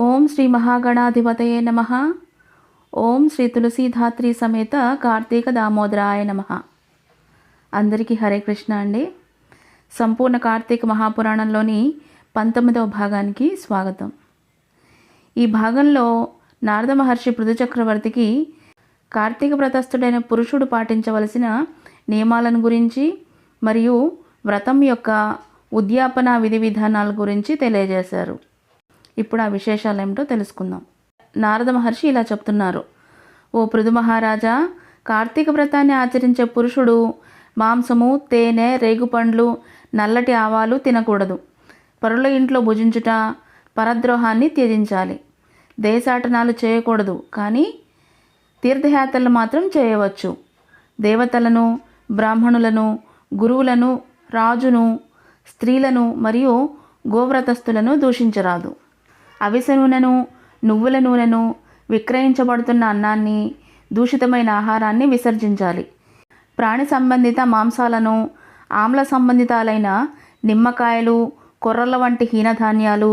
ఓం శ్రీ మహాగణాధిపతయే నమ. ఓం శ్రీ తులసీధాత్రి సమేత కార్తీక దామోదరాయ నమ. అందరికీ హరే కృష్ణ అండి. సంపూర్ణ కార్తీక మహాపురాణంలోని పంతొమ్మిదవ భాగానికి స్వాగతం. ఈ భాగంలో నారద మహర్షి పృథు చక్రవర్తికి కార్తీక వ్రతస్థుడైన పురుషుడు పాటించవలసిన నియమాలను గురించి మరియు వ్రతం యొక్క ఉద్యాపన విధి విధానాల గురించి తెలియజేశారు. ఇప్పుడు ఆ విశేషాలు ఏమిటో తెలుసుకుందాం. నారద మహర్షి ఇలా చెప్తున్నారు. ఓ పృథు మహారాజా కార్తీక వ్రతాన్ని ఆచరించే పురుషుడు మాంసము తేనె రేగుపండ్లు నల్లటి ఆవాలు తినకూడదు. పరుల ఇంట్లో భుజించుట పరద్రోహాన్ని త్యజించాలి. దేశాటనాలు చేయకూడదు కానీ తీర్థయాత్రలు మాత్రం చేయవచ్చు. దేవతలను బ్రాహ్మణులను గురువులను రాజును స్త్రీలను మరియు గోవ్రతస్థులను దూషించరాదు. అవిసె నూనెను నువ్వుల నూనెను విక్రయించబడుతున్న అన్నాన్ని దూషితమైన ఆహారాన్ని విసర్జించాలి. ప్రాణి సంబంధిత మాంసాలను ఆమ్ల సంబంధితాలైన నిమ్మకాయలు కొర్రల వంటి హీనధాన్యాలు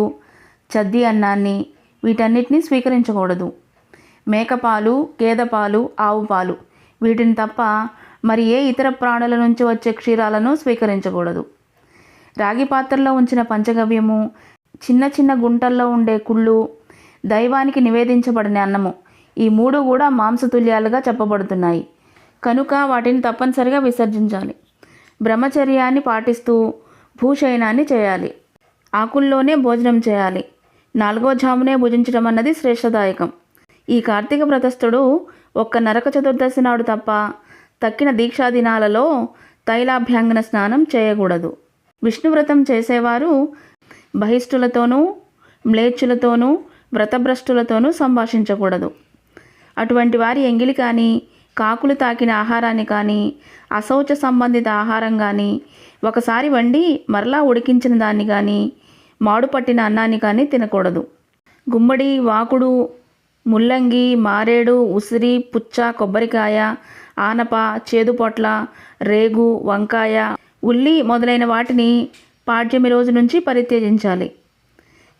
చద్ది అన్నాన్ని వీటన్నిటిని స్వీకరించకూడదు. మేకపాలు గేదెపాలు ఆవు పాలు వీటిని తప్ప మరి ఏ ఇతర ప్రాణుల నుంచి వచ్చే క్షీరాలను స్వీకరించకూడదు. రాగి పాత్రలో ఉంచిన పంచగవ్యము చిన్న చిన్న గుంటల్లో ఉండే కుళ్ళు దైవానికి నివేదించబడిన అన్నము. ఈ మూడు కూడా మాంసతుల్యాలుగా చెప్పబడుతున్నాయి. కనుక వాటిని తప్పనిసరిగా విసర్జించాలి. బ్రహ్మచర్యాన్ని పాటిస్తూ భూశయనాన్ని చేయాలి. ఆకుల్లోనే భోజనం చేయాలి. నాలుగో జామునే భుజించడం అన్నది శ్రేష్టదాయకం. ఈ కార్తీక వ్రతస్థుడు ఒక్క నరక చతుర్దశి నాడు తప్ప తక్కిన దీక్షా దినాలలో తైలాభ్యాంగన స్నానం చేయకూడదు. విష్ణువ్రతం చేసేవారు బహిష్ఠులతోనూ మ్లేచ్చులతోనూ వ్రతభ్రష్టులతోనూ సంభాషించకూడదు. అటువంటి వారి ఎంగిలి కానీ కాకులు తాకిన ఆహారాన్ని కానీ అశౌచ సంబంధిత ఆహారం కానీ ఒకసారి వండి మరలా ఉడికించిన దాన్ని కానీ మాడు పట్టిన అన్నాన్ని కానీ తినకూడదు. గుమ్మడి వాకుడు ముల్లంగి మారేడు ఉసిరి పుచ్చ కొబ్బరికాయ ఆనప చేదుపొట్ల రేగు వంకాయ ఉల్లి మొదలైన వాటిని పాడ్యమి రోజు నుంచి పరిత్యజించాలి.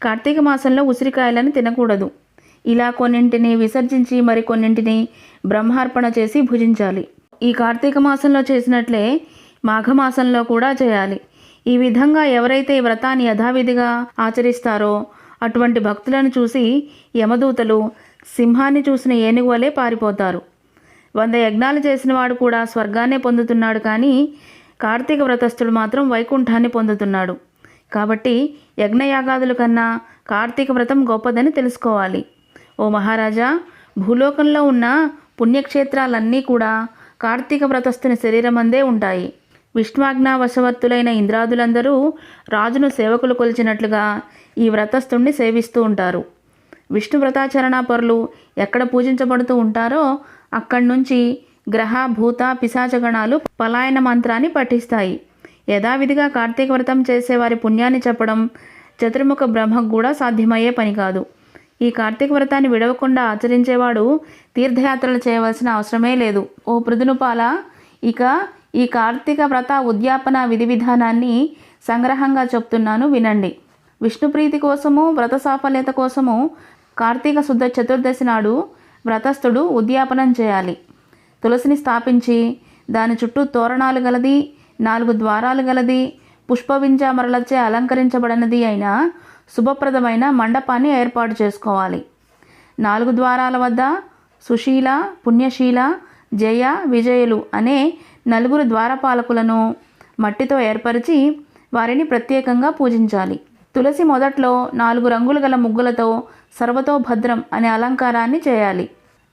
కార్తీక మాసంలో ఉసిరికాయలను తినకూడదు. ఇలా కొన్నింటిని విసర్జించి మరి కొన్నింటిని బ్రహ్మార్పణ చేసి భుజించాలి. ఈ కార్తీక మాసంలో చేసినట్లే మాఘమాసంలో కూడా చేయాలి. ఈ విధంగా ఎవరైతే ఈ వ్రతాన్ని యథావిధిగా ఆచరిస్తారో అటువంటి భక్తులను చూసి యమదూతలు సింహాన్ని చూసిన ఏనుగు వలె పారిపోతారు. వంద యజ్ఞాలు చేసిన వాడు కూడా స్వర్గాన్నే పొందుతున్నాడు కానీ కార్తీక వ్రతస్థుడు మాత్రం వైకుంఠాన్ని పొందుతున్నాడు. కాబట్టి యజ్ఞయాగాదుల కన్నా కార్తీక వ్రతం గొప్పదని తెలుసుకోవాలి. ఓ మహారాజా భూలోకంలో ఉన్న పుణ్యక్షేత్రాలన్నీ కూడా కార్తీక వ్రతస్థుని శరీరమందే ఉంటాయి. విష్ణువాజ్ఞా వశవర్తులైన ఇంద్రాదులందరూ రాజును సేవకులు కొలిచినట్లుగా ఈ వ్రతస్థుణ్ణి సేవిస్తూ ఉంటారు. విష్ణు వ్రతాచరణ పరులు ఎక్కడ పూజించబడుతూ ఉంటారో అక్కడి నుంచి గ్రహ భూత పిశాచగణాలు పలాయన మంత్రాన్ని పఠిస్తాయి. యథావిధిగా కార్తీక వ్రతం చేసేవారి పుణ్యాన్ని చెప్పడం చతుర్ముఖ బ్రహ్మకు కూడా సాధ్యమయ్యే పని కాదు. ఈ కార్తీక వ్రతాన్ని విడవకుండా ఆచరించేవాడు తీర్థయాత్రలు చేయవలసిన అవసరమే లేదు. ఓ పృథునుపాల ఇక ఈ కార్తీక వ్రత ఉద్యాపన విధి విధానాన్ని సంగ్రహంగా చెప్తున్నాను వినండి. విష్ణుప్రీతి కోసము వ్రత సాఫల్యత కోసము కార్తీక శుద్ధ చతుర్దశి నాడు వ్రతస్థుడు ఉద్యాపనం చేయాలి. తులసిని స్థాపించి దాని చుట్టూ తోరణాలు గలది నాలుగు ద్వారాలు గలది పుష్పవింజామరలచే అలంకరించబడినది అయిన శుభప్రదమైన మండపాన్ని ఏర్పాటు చేసుకోవాలి. నాలుగు ద్వారాల వద్ద సుశీల పుణ్యశీల జయ విజయులు అనే నలుగురు ద్వారపాలకులను మట్టితో ఏర్పరిచి వారిని ప్రత్యేకంగా పూజించాలి. తులసి మొదట్లో నాలుగు రంగులు గల ముగ్గులతో సర్వతో భద్రం అనే అలంకారాన్ని చేయాలి.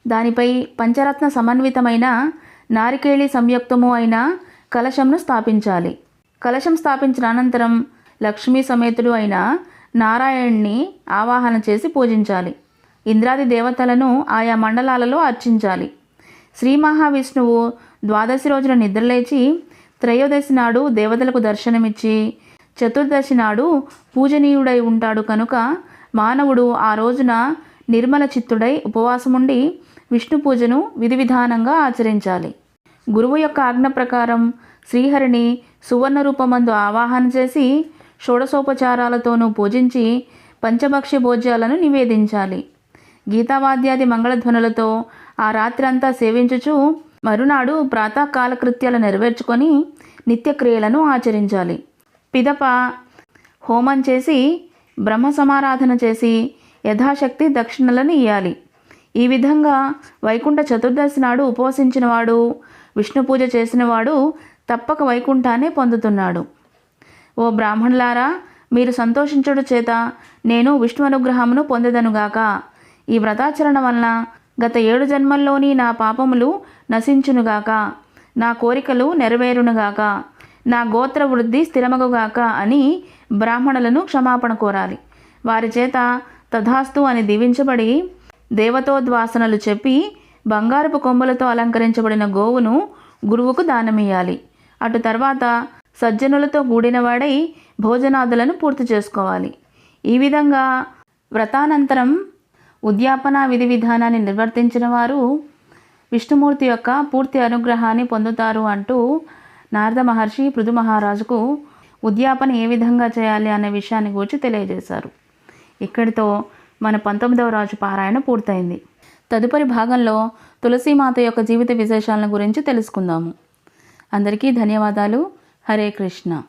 దానిపై పంచరత్న సమన్వితమైన నారికేళి సంయుక్తము అయిన కలశంను స్థాపించాలి. కలశం స్థాపించిన అనంతరం లక్ష్మీ సమేతుడు అయిన నారాయణ్ణి ఆవాహన చేసి పూజించాలి. ఇంద్రాది దేవతలను ఆయా మండలాలలో అర్చించాలి. శ్రీ మహావిష్ణువు ద్వాదశి రోజున నిద్రలేచి త్రయోదశి నాడు దేవతలకు దర్శనమిచ్చి చతుర్దశి నాడు పూజనీయుడై ఉంటాడు కనుక మానవుడు ఆ రోజున నిర్మల చిత్తుడై ఉపవాసముండి విష్ణు పూజను విధి విధానంగా ఆచరించాలి. గురువు యొక్క ఆజ్ఞ ప్రకారం శ్రీహరిని సువర్ణ రూపమందు ఆవాహన చేసి షోడసోపచారాలతోనూ పూజించి పంచభక్షి భోజ్యాలను నివేదించాలి. గీతావాద్యాది మంగళధ్వనులతో ఆ రాత్రంతా సేవించుచు మరునాడు ప్రాతకాల కృత్యాలు నెరవేర్చుకొని నిత్యక్రియలను ఆచరించాలి. పిదప హోమం చేసి బ్రహ్మ సమారాధన చేసి యథాశక్తి దక్షిణలను ఇయ్యాలి. ఈ విధంగా వైకుంఠ చతుర్దశి నాడు ఉపవసించినవాడు విష్ణు పూజ చేసినవాడు తప్పక వైకుంఠాన్ని పొందుతున్నాడు. ఓ బ్రాహ్మణులారా మీరు సంతోషించుడు చేత నేను విష్ణు అనుగ్రహమును పొందదనుగాక ఈ వ్రతాచరణ వలన గత ఏడు జన్మల్లోని నా పాపములు నశించునుగాక నా కోరికలు నెరవేరునుగాక నా గోత్ర వృద్ధి స్థిరమగుగాక అని బ్రాహ్మణులను క్షమాపణ కోరాలి. వారి చేత తథాస్తు అని దీవించబడి దేవతోద్వాసనలు చెప్పి బంగారపు కొమ్మలతో అలంకరించబడిన గోవును గురువుకు దానమియ్యాలి. అటు తర్వాత సజ్జనులతో కూడినవాడై భోజనాదులను పూర్తి చేసుకోవాలి. ఈ విధంగా వ్రతానంతరం ఉద్యాపన విధి విధానాన్ని నిర్వర్తించిన వారు విష్ణుమూర్తి యొక్క పూర్తి అనుగ్రహాన్ని పొందుతారు అంటూ నారద మహర్షి పృథు మహారాజుకు ఉద్యాపన ఏ విధంగా చేయాలి అనే విషయాన్ని గురించి తెలియజేశారు. ఇక్కడితో మన పంతొమ్మిదవ రాజు పారాయణ పూర్తయింది. తదుపరి భాగంలో తులసీమాత యొక్క జీవిత విశేషాలను గురించి తెలుసుకుందాము. అందరికీ ధన్యవాదాలు. హరే కృష్ణ.